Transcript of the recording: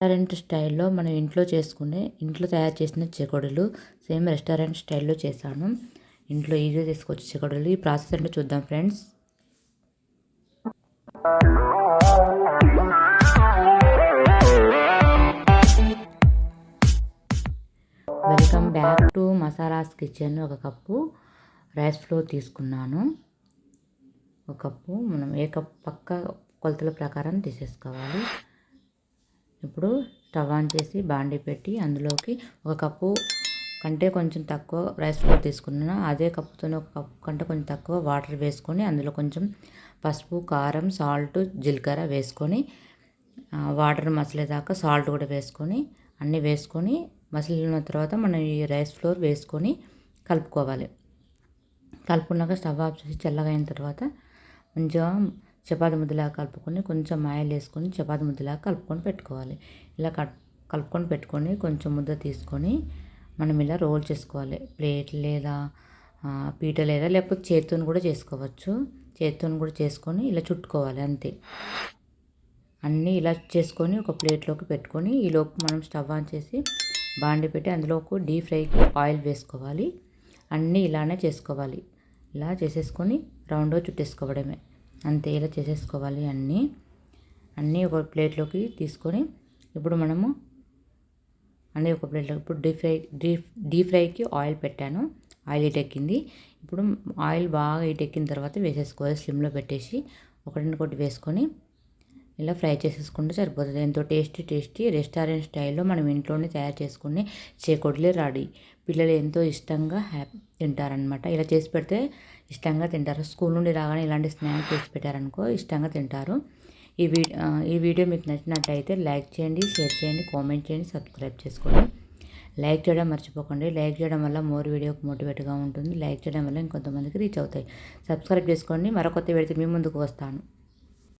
Restaurant స్టైల్లో మనం ఇంట్లో చేసుకునే ఇంట్లో తయారు చేసిన చెకోడీలు సేమ్ రెస్టారెంట్ స్టైల్లో చేశాను. ఇంట్లో ఈజీగా తీసుకొచ్చి చెకోడీలు ఈ ప్రాసెస్ ఏంటో చూద్దాం friends. Welcome back to Masalas kitchen. ఒక కప్పు రైస్ ఫ్లోర్ తీసుకున్నాను. ఒక కప్పు మనం ఏ కప్ పక్క కొలతల ప్రకారం తీసేసుకోవాలి. ఇప్పుడు స్టవ్ ఆన్ చేసి బాండి పెట్టి అందులోకి ఒక కప్పు కంటే కొంచెం తక్కువ రైస్ ఫ్లోర్ తీసుకున్నాను. అదే కప్పుతో ఒక కప్పు కంటే కొంచెం తక్కువ వాటర్ వేసుకొని అందులో కొంచెం పసుపు కారం సాల్ట్ జీలకర్ర వేసుకొని వాటర్ మసలేదాకా సాల్ట్ కూడా వేసుకొని అన్నీ వేసుకొని మసిలిన తర్వాత మనం ఈ రైస్ ఫ్లోర్ వేసుకొని కలుపుకోవాలి. కలుపుకున్నాక స్టవ్ ఆఫ్ చేసి చల్లగా అయిన తర్వాత కొంచెం చపాతి ముద్దలా కలుపుకొని కొంచెం ఆయిల్ వేసుకొని చపాతి ముద్దలా కలుపుకొని పెట్టుకోవాలి. ఇలా కలుపుకొని పెట్టుకొని కొంచెం ముద్ద తీసుకొని మనం ఇలా రోల్ చేసుకోవాలి. ప్లేట్ లేదా పీట లేదా లేకపోతే చేతితో కూడా చేసుకోవచ్చు. చేతితో కూడా చేసుకొని ఇలా చుట్టుకోవాలి అంతే. అన్నీ ఇలా చేసుకొని ఒక ప్లేట్లోకి పెట్టుకొని ఈలోపు మనం స్టవ్ ఆన్ చేసి బాండి పెట్టి అందులోకి డీప్ ఫ్రైకి ఆయిల్ వేసుకోవాలి. అన్నీ ఇలానే చేసుకోవాలి. ఇలా చేసేసుకొని రౌండ్గా చుట్టేసుకోవడమే. అంతే ఇలా చేసేసుకోవాలి అన్నీ. అన్నీ ఒక ప్లేట్లోకి తీసుకొని ఇప్పుడు మనము అన్నీ ఒక ప్లేట్లో ఇప్పుడు డీప్ ఫ్రై డీప్ డీప్ ఫ్రైకి ఆయిల్ పెట్టాను. ఆయిల్ హీట్ ఎక్కింది. ఇప్పుడు ఆయిల్ బాగా హీట్ ఎక్కిన తర్వాత వేసేసుకోవాలి. స్లిమ్లో పెట్టేసి ఒకటి ఒకటి వేసుకొని ఇలా ఫ్రై చేసేసుకుంటే సరిపోతుంది. ఎంతో టేస్టీ టేస్టీ రెస్టారెంట్ స్టైల్లో మనం ఇంట్లోనే తయారు చేసుకుని చేకొడలే రాడి. పిల్లలు ఎంతో ఇష్టంగా హ్యాపీ తింటారనమాట ఇలా చేసి పెడితే ఇష్టంగా తింటారు. స్కూల్ నుండి రాగానే ఇలాంటి స్నాక్స్ చేసి పెట్టారనుకో ఇష్టంగా తింటారు. ఈ వీడియో ఈ వీడియో మీకు నచ్చినట్టయితే లైక్ చేయండి షేర్ చేయండి కామెంట్ చేయండి సబ్స్క్రైబ్ చేసుకోండి. లైక్ చేయడం మర్చిపోకండి. లైక్ చేయడం వల్ల మోర్ వీడియోకి మోటివేట్గా ఉంటుంది. లైక్ చేయడం వల్ల ఇంకొంతమందికి రీచ్ అవుతాయి. సబ్స్క్రైబ్ చేసుకోండి. మరొక కొత్త మీ ముందుకు వస్తాను.